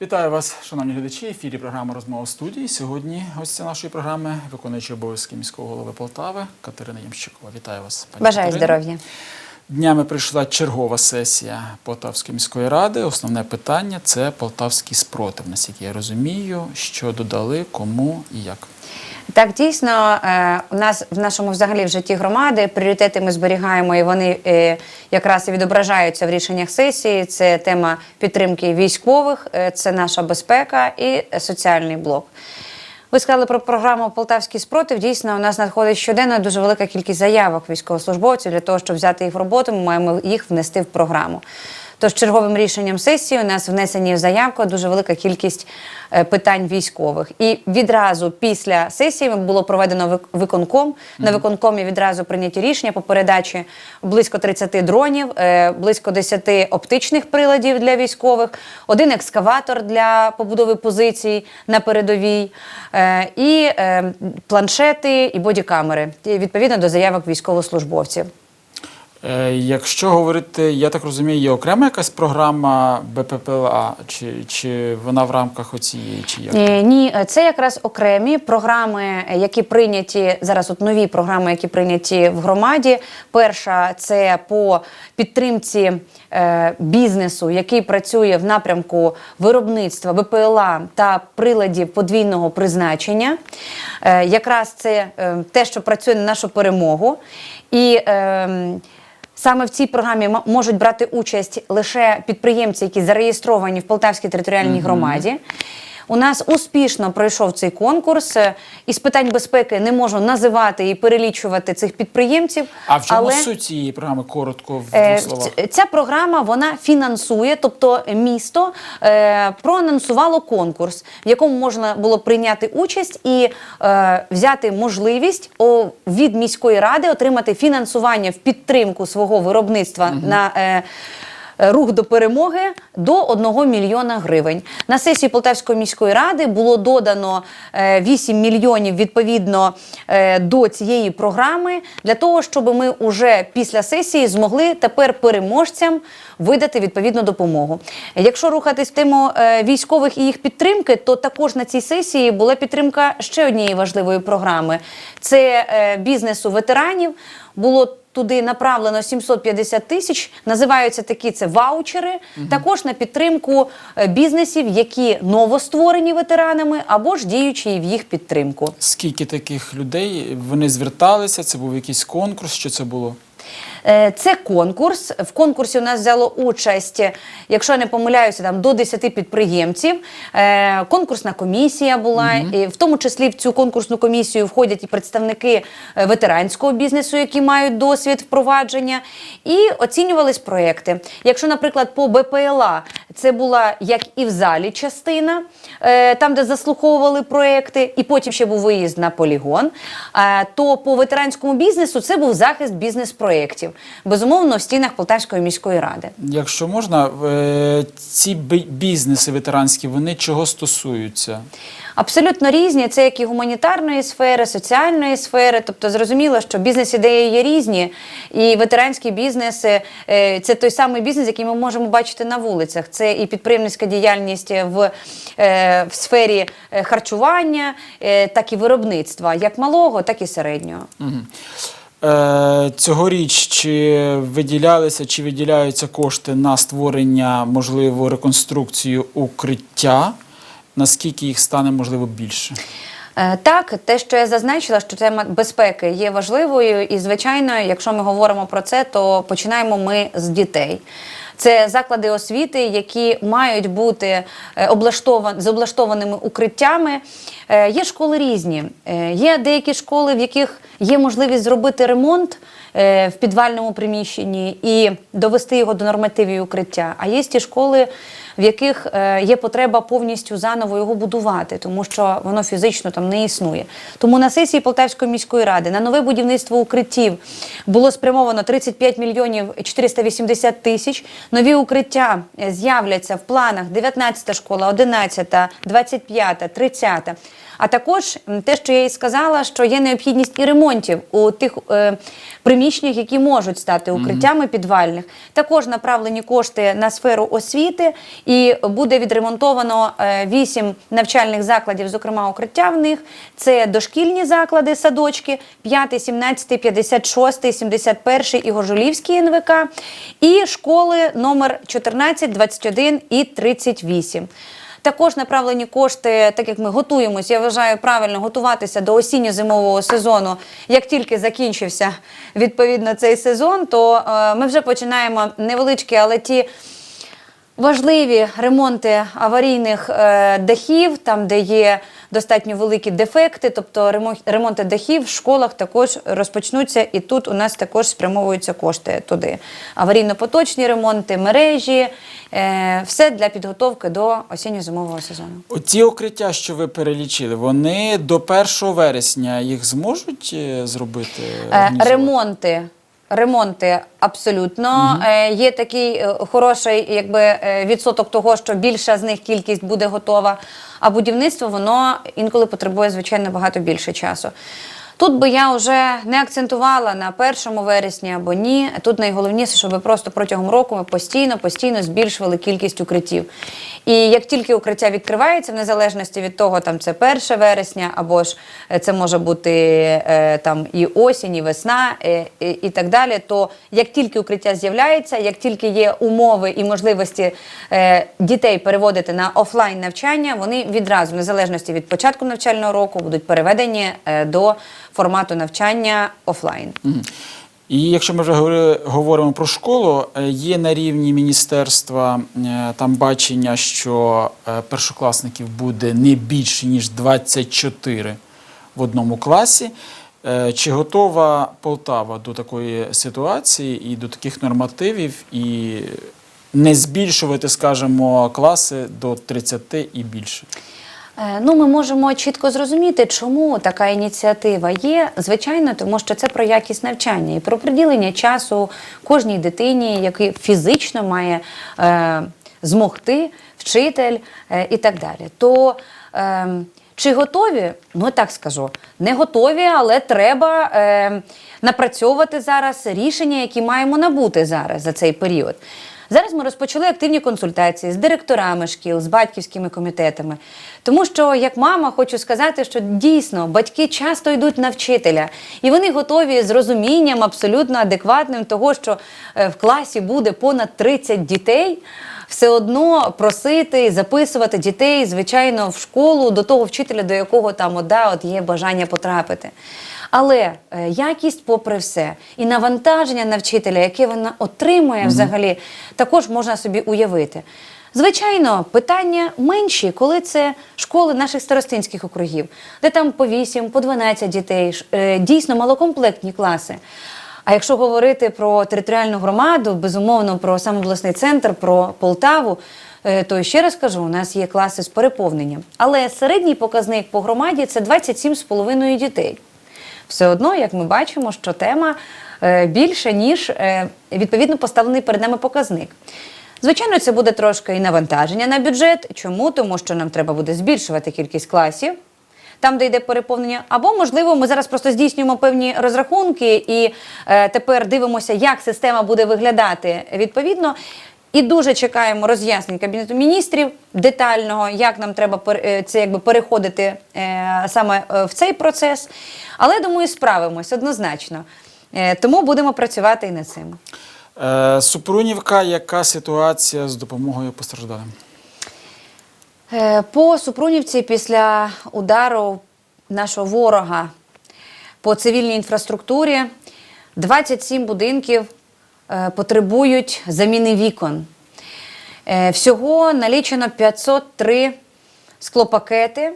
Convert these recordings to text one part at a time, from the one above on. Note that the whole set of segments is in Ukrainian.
Вітаю вас, шановні глядачі. В ефірі програма Розмова в студії. Сьогодні гостя нашої програми, виконуючий обов'язки міського голови Полтави Катерина Ямщикова. Вітаю вас, пані Бажаю здоров'я. Днями прийшла чергова сесія Полтавської міської ради. Основне питання це полтавський спротив. Наскільки я розумію, що додали, кому і як. Так, дійсно, е, у нас в нашому взагалі в житті громади пріоритети ми зберігаємо, і вони е, якраз і відображаються в рішеннях сесії. Це тема підтримки військових, е, це наша безпека і соціальний блок. Ви сказали про програму Полтавський спротив. Дійсно, у нас надходить щоденно дуже велика кількість заявок військовослужбовців для того, щоб взяти їх в роботу. Ми маємо їх внести в програму. Тож черговим рішенням сесії у нас внесені в заявку дуже велика кількість е, питань військових. І відразу після сесії було проведено вик- виконком. На виконкомі відразу прийняті рішення по передачі близько 30 дронів, е, близько 10 оптичних приладів для військових, один екскаватор для побудови позицій на передовій, е, і планшети і бодікамери відповідно до заявок військовослужбовців. Е, Якщо говорити, я так розумію, є окрема якась програма БППЛА, чи, чи вона в рамках оцієї, чи як? Е, Ні, е, це якраз окремі програми, які прийняті зараз. От нові програми, які прийняті в громаді. Перша це по підтримці е, бізнесу, який працює в напрямку виробництва БПЛА та приладів подвійного призначення. Е, якраз це е, те, що працює на нашу перемогу. І е, Саме в цій програмі можуть брати участь лише підприємці, які зареєстровані в Полтавській територіальній громаді. У нас успішно пройшов цей конкурс. Е, Із питань безпеки не можу називати і перелічувати цих підприємців. А в чому але... суть цієї програми коротко в Е, двох словах? Ця програма вона фінансує, тобто місто е, проанонсувало конкурс, в якому можна було прийняти участь і е, взяти можливість від міської ради отримати фінансування в підтримку свого виробництва на. Е, Рух до перемоги до 1 мільйона гривень. На сесії Полтавської міської ради було додано е, 8 мільйонів відповідно е, до цієї програми для того, щоб ми уже після сесії змогли тепер переможцям видати відповідну допомогу. Якщо рухатись в тему е, військових і їх підтримки, то також на цій сесії була підтримка ще однієї важливої програми: це е, бізнесу ветеранів. Було туди направлено 750 тисяч. Називаються такі це ваучери. Також на підтримку е, бізнесів, які новостворені ветеранами або ж діючі в їх підтримку. Скільки таких людей вони зверталися? Це був якийсь конкурс? Що це було? Е, Це конкурс. В конкурсі у нас взяло участь, якщо я не помиляюся, там до 10 підприємців. Е, Конкурсна комісія була, і в тому числі в цю конкурсну комісію входять і представники е, ветеранського бізнесу, які мають досвід впровадження, і оцінювались проекти. Якщо, наприклад, по БПЛА це була як і в залі частина, там, де заслуховували проекти, і потім ще був виїзд на полігон. То по ветеранському бізнесу це був захист бізнес-проєктів. Безумовно, в стінах Полтавської міської ради. Якщо можна, е, ці бізнеси ветеранські, вони чого стосуються? Абсолютно різні. Це як і гуманітарної сфери, соціальної сфери. Тобто зрозуміло, що бізнес-ідеї є різні, і ветеранський бізнес е, це той самий бізнес, який ми можемо бачити на вулицях. Це і підприємницька діяльність в, е, в сфері харчування, так і виробництва, як малого, так і середнього. Е, Цьогоріч чи виділялися, чи виділяються кошти на створення, можливо, реконструкцію укриття? Наскільки їх стане можливо більше? Е, Так, те, що я зазначила, що тема безпеки є важливою, і звичайно, якщо ми говоримо про це, то починаємо ми з дітей. Це заклади освіти, які мають бути е, облаштовані з облаштованими укриттями. Е, Є школи різні. Є деякі школи, в яких є можливість зробити ремонт в підвальному приміщенні і довести його до нормативів укриття. А є ті школи, в яких е, є потреба повністю заново його будувати, тому що воно фізично там не існує. Тому на сесії Полтавської міської ради на нове будівництво укриттів було спрямовано 35 мільйонів 480 тисяч. Нові укриття е, з'являться в планах 19 школа, 11, 25, 30. А також те, що я і сказала, що є необхідність і ремонтів у тих е, приміщеннях, які можуть стати укриттями підвальних. Також направлені кошти на сферу освіти, і буде відремонтовано е, вісім навчальних закладів, зокрема укриття в них. Це дошкільні заклади, садочки, 5, 17, 56, 71 і Горжулівський НВК, і школи номер 14, 21 і 38. Також направлені кошти, так як ми готуємось, я вважаю правильно готуватися до осінньо-зимового сезону. Як тільки закінчився відповідно цей сезон, то е, ми вже починаємо невеличкі, але ті важливі ремонти аварійних е, дахів, там де є достатньо великі дефекти, тобто ремонт, ремонти дахів в школах також розпочнуться, і тут у нас також спрямовуються кошти туди. Аварійно-поточні ремонти, мережі, е, все для підготовки до осінньо-зимового сезону. Оці укриття, що ви перелічили, вони до 1 вересня їх зможуть е, зробити? Е. Ремонти. Ремонти абсолютно Е, є такий е, хороший якби е, відсоток того, що більша з них кількість буде готова. А будівництво воно інколи потребує звичайно багато більше часу. Тут би я вже не акцентувала на 1 вересні або ні. Тут найголовніше, щоб просто протягом року ми постійно, постійно збільшували кількість укриттів. І як тільки укриття відкривається, в незалежності від того, там це 1 вересня, або ж е, це може бути е, там і осінь, і весна, е, і, і так далі. То як тільки укриття з'являється, як тільки є умови і можливості дітей переводити на офлайн навчання, вони відразу, в незалежності від початку навчального року, будуть переведені до формату навчання офлайн. І якщо ми вже говори- говоримо про школу, е, є на рівні міністерства е, там бачення, що е, першокласників буде не більше ніж 24 в одному класі. Чи готова Полтава до такої ситуації і до таких нормативів, і не збільшувати, скажімо, класи до 30 і більше? Е, Ну, ми можемо чітко зрозуміти, чому така ініціатива є. Звичайно, тому що це про якість навчання і про приділення часу кожній дитині, який фізично має е, змогти вчитель е, і так далі. То е, чи готові? Ну так скажу, не готові, але треба е, напрацьовувати зараз рішення, які маємо набути зараз за цей період. Зараз ми розпочали активні консультації з директорами шкіл, з батьківськими комітетами. Тому що, як мама, хочу сказати, що дійсно батьки часто йдуть на вчителя, і вони готові з розумінням абсолютно адекватним того, що е, в класі буде понад 30 дітей. Все одно просити записувати дітей, звичайно, в школу до того вчителя, до якого там от, да, от є бажання потрапити. Але е, якість, попри все, і навантаження на вчителя, яке вона отримує взагалі, також можна собі уявити. Звичайно, питання менші, коли це школи наших старостинських округів, де там по 8, по 12 дітей, е, дійсно малокомплектні класи. А якщо говорити про територіальну громаду, безумовно, про сам обласний центр, про Полтаву, е, то ще раз кажу, у нас є класи з переповненням. Але середній показник по громаді це 27,5 дітей. Все одно, як ми бачимо, що тема е, більше, ніж е, відповідно поставлений перед нами показник. Звичайно, це буде трошки і навантаження на бюджет. Чому? Тому що нам треба буде збільшувати кількість класів. Там, де йде переповнення, або можливо, ми зараз просто здійснюємо певні розрахунки і е, тепер дивимося, як система буде виглядати відповідно. І дуже чекаємо роз'яснень кабінету міністрів детального, як нам треба е, це якби переходити е, саме е, в цей процес. Але думаю, справимось однозначно. Тому будемо працювати і над цим. Е, Супрунівка, яка ситуація з допомогою постраждалим? Е, По Супрунівці після удару нашого ворога по цивільній інфраструктурі 27 будинків потребують заміни вікон. Е, Всього налічено 503 склопакети.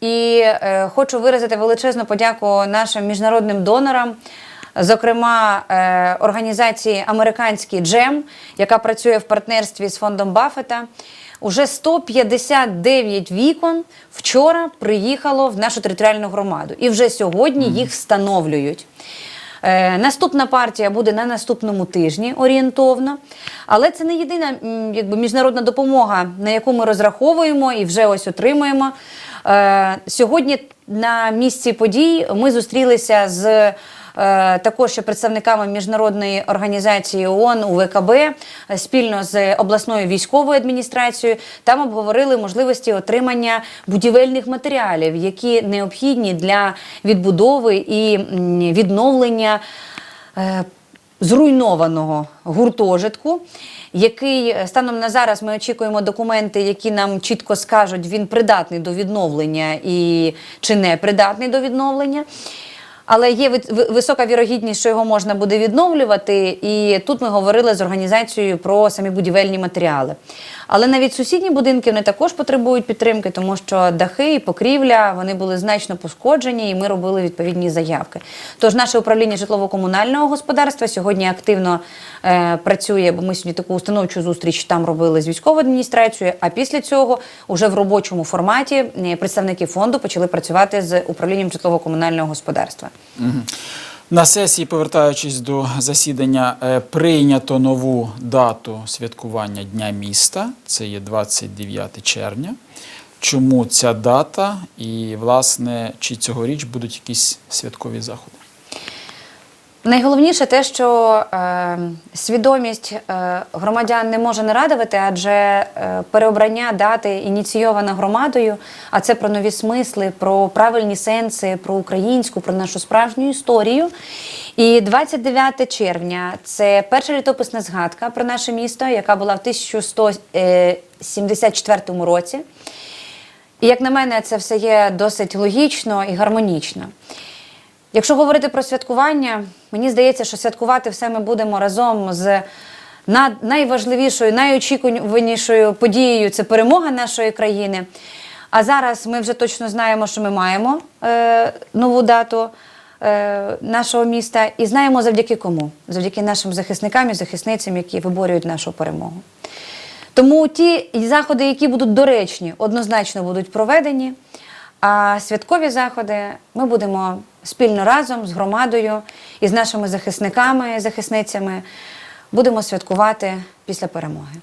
І е, хочу виразити величезну подяку нашим міжнародним донорам, зокрема е, організації американський Джем, яка працює в партнерстві з фондом Баффета. Уже 159 вікон вчора приїхало в нашу територіальну громаду, і вже сьогодні їх встановлюють. Е, наступна партія буде на наступному тижні орієнтовно. Але це не єдина якби, міжнародна допомога, на яку ми розраховуємо і вже ось отримуємо. Е, сьогодні на місці подій ми зустрілися з також ще представниками міжнародної організації ООН УВКБ е, спільно з обласною військовою адміністрацією. Там обговорили можливості отримання будівельних матеріалів, які необхідні для відбудови і відновлення. е, Зруйнованого гуртожитку, який е, станом на зараз ми очікуємо документи, які нам чітко скажуть, він придатний до відновлення і чи не придатний до відновлення. Але є ви- ви- висока вірогідність, що його можна буде відновлювати. І тут ми говорили з організацією про самі будівельні матеріали. Але навіть сусідні будинки вони також потребують підтримки, тому що дахи і покрівля вони були значно пошкоджені, і ми робили відповідні заявки. Тож наше управління житлово-комунального господарства сьогодні активно е, працює, бо ми сьогодні таку установчу зустріч там робили з військовою адміністрацією. А після цього, уже в робочому форматі, е, представники фонду почали працювати з управлінням житлово-комунального господарства. На сесії, повертаючись до засідання, е, прийнято нову дату святкування Дня міста. Це є 29 червня. Чому ця дата? І, власне, чи цьогоріч будуть якісь святкові заходи? Найголовніше те, що е, свідомість е, громадян не може не радувати, адже е, переобрання дати ініційована громадою, а це про нові смисли, про правильні сенси, про українську, про нашу справжню історію. І 29 червня це перша літописна згадка про наше місто, яка була в 1174 році. І як на мене, це все є досить логічно і гармонічно. Якщо говорити про святкування, мені здається, що святкувати все ми будемо разом з найважливішою, найочікуванішою подією це перемога нашої країни. А зараз ми вже точно знаємо, що ми маємо е, нову дату е, нашого міста, і знаємо завдяки кому? Завдяки нашим захисникам і захисницям, які виборюють нашу перемогу. Тому ті заходи, які будуть доречні, однозначно будуть проведені. А святкові заходи ми будемо спільно разом з громадою і з нашими захисниками, захисницями будемо святкувати після перемоги.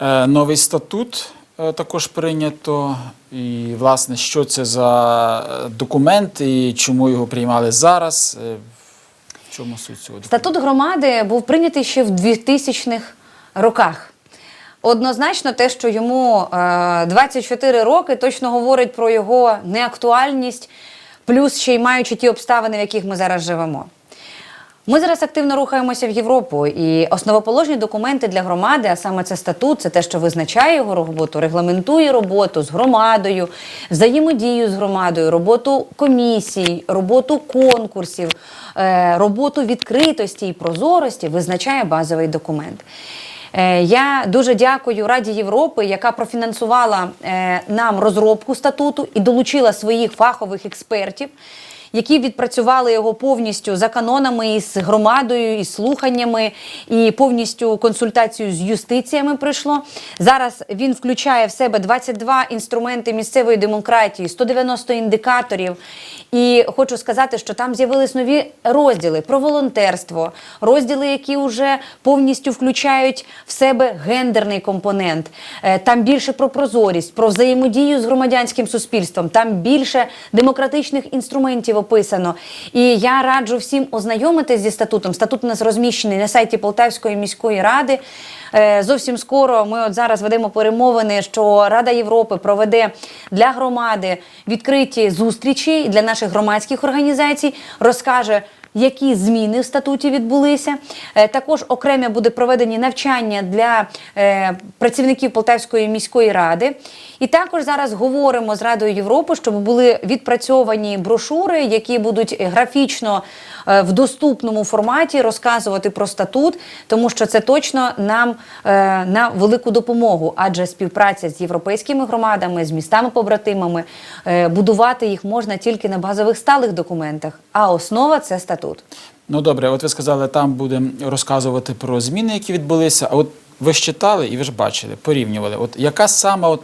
Е, Новий статут е, також прийнято. І, власне, що це за е, документ і чому його приймали зараз? В чому суть цього документу? Статут громади був прийнятий ще в 2000-х роках. Однозначно, те, що йому е, 24 роки, точно говорить про його неактуальність, плюс ще й маючи ті обставини, в яких ми зараз живемо. Ми зараз активно рухаємося в Європу, і основоположні документи для громади, а саме це статут, це те, що визначає його роботу, регламентує роботу з громадою, взаємодію з громадою, роботу комісій, роботу конкурсів, е, роботу відкритості і прозорості, визначає базовий документ. Е, Я дуже дякую Раді Європи, яка профінансувала е, нам розробку статуту і долучила своїх фахових експертів, які відпрацювали його повністю за канонами із громадою, із слуханнями, і повністю консультацію з юстиціями пройшло. Зараз він включає в себе 22 інструменти місцевої демократії, 190 індикаторів. І хочу сказати, що там з'явились нові розділи про волонтерство, розділи, які вже повністю включають в себе гендерний компонент. Е, Там більше про прозорість, про взаємодію з громадянським суспільством. Там більше демократичних інструментів описано. І я раджу всім ознайомитись зі статутом. Статут у нас розміщений на сайті Полтавської міської ради. Е, Зовсім скоро ми от зараз ведемо перемовини, що Рада Європи проведе для громади відкриті зустрічі для наших громадських організацій, розкаже. Які зміни в статуті відбулися? Е, Також окремі буде проведені навчання для е, працівників Полтавської міської ради. І також зараз говоримо з Радою Європи, щоб були відпрацьовані брошури, які будуть графічно е, в доступному форматі розказувати про статут, тому що це точно нам на велику допомогу, адже співпраця з європейськими громадами, з містами-побратимами, будувати їх можна тільки на базових сталих документах, а основа це статут. Ну добре, от ви сказали, там будемо розказувати про зміни, які відбулися. А от ви ж читали і ви ж бачили, порівнювали. От яка сама от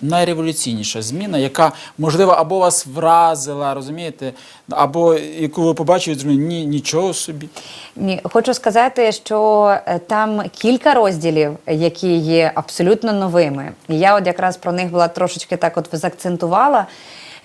найреволюційніша зміна, яка, можливо, або вас вразила, розумієте, або яку ви побачили, зрозуміли, ні, нічого собі. Ні, хочу сказати, що е, там кілька розділів, які є абсолютно новими. І я от якраз про них була трошечки так от заакцентувала.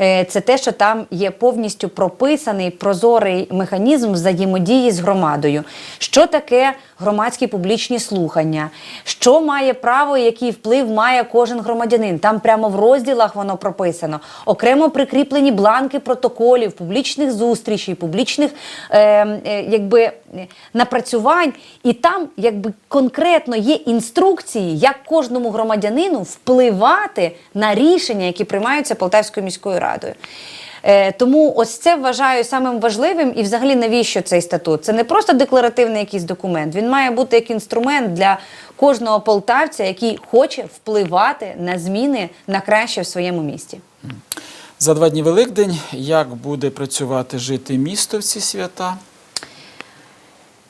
Е, Це те, що там є повністю прописаний прозорий механізм взаємодії з громадою. Що таке громадські публічні слухання? Що має право, який вплив має кожен громадянин? Там прямо в розділах воно прописано. Окремо прикріплені бланки протоколів, публічних зустрічей, публічних е, е, якби, е, напрацювань. І там якби конкретно є інструкції, як кожному громадянину впливати на рішення, які приймаються Полтавською міською радою. Е, Тому ось це вважаю самим важливим і взагалі навіщо цей статут? Це не просто декларативний якийсь документ. Він має бути як інструмент для кожного полтавця, який хоче впливати на зміни на краще в своєму місті. За два дні Великдень, як буде працювати жити місто в ці свята?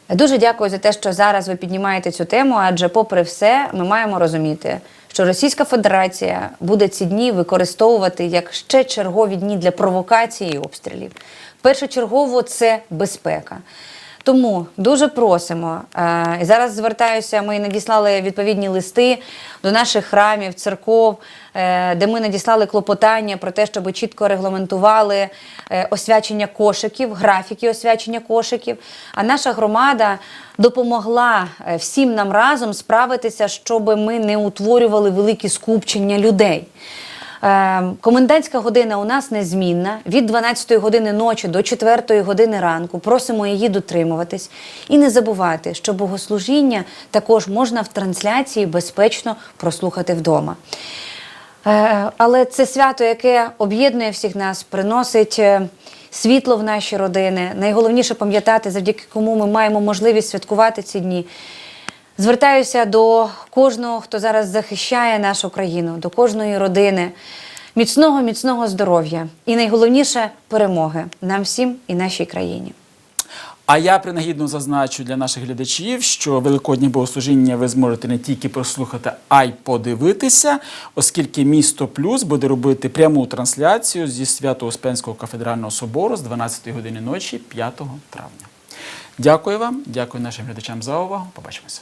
Дуже дякую за те, що зараз ви піднімаєте цю тему, адже, попри все, ми маємо розуміти, що Російська Федерація буде ці дні використовувати як ще чергові дні для провокації обстрілів. Першочергово це безпека. Тому дуже просимо. е, І зараз звертаюся. Ми надіслали відповідні листи до наших храмів, церков, е, де ми надіслали клопотання про те, щоб чітко регламентували е, освячення кошиків, графіки освячення кошиків. А наша громада допомогла всім нам разом справитися, щоб ми не утворювали великі скупчення людей. Е, Комендантська година у нас незмінна від 12 години ночі до 4 години ранку. Просимо її дотримуватись і не забувати, що богослужіння також можна в трансляції безпечно прослухати вдома. Е, Але це свято, яке об'єднує всіх нас, приносить е, світло в наші родини. Найголовніше пам'ятати, завдяки кому ми маємо можливість святкувати ці дні. Звертаюся до кожного, хто зараз захищає нашу країну, до кожної родини. Міцного, міцного здоров'я і найголовніше перемоги нам всім і нашій країні. А я принагідно зазначу для наших глядачів, що великодні богослужіння ви зможете не тільки прослухати, а й подивитися, оскільки місто Плюс буде робити пряму трансляцію зі Свято-Успенського кафедрального собору з 12 години ночі 5 травня. Дякую вам, дякую нашим глядачам за увагу. Побачимося.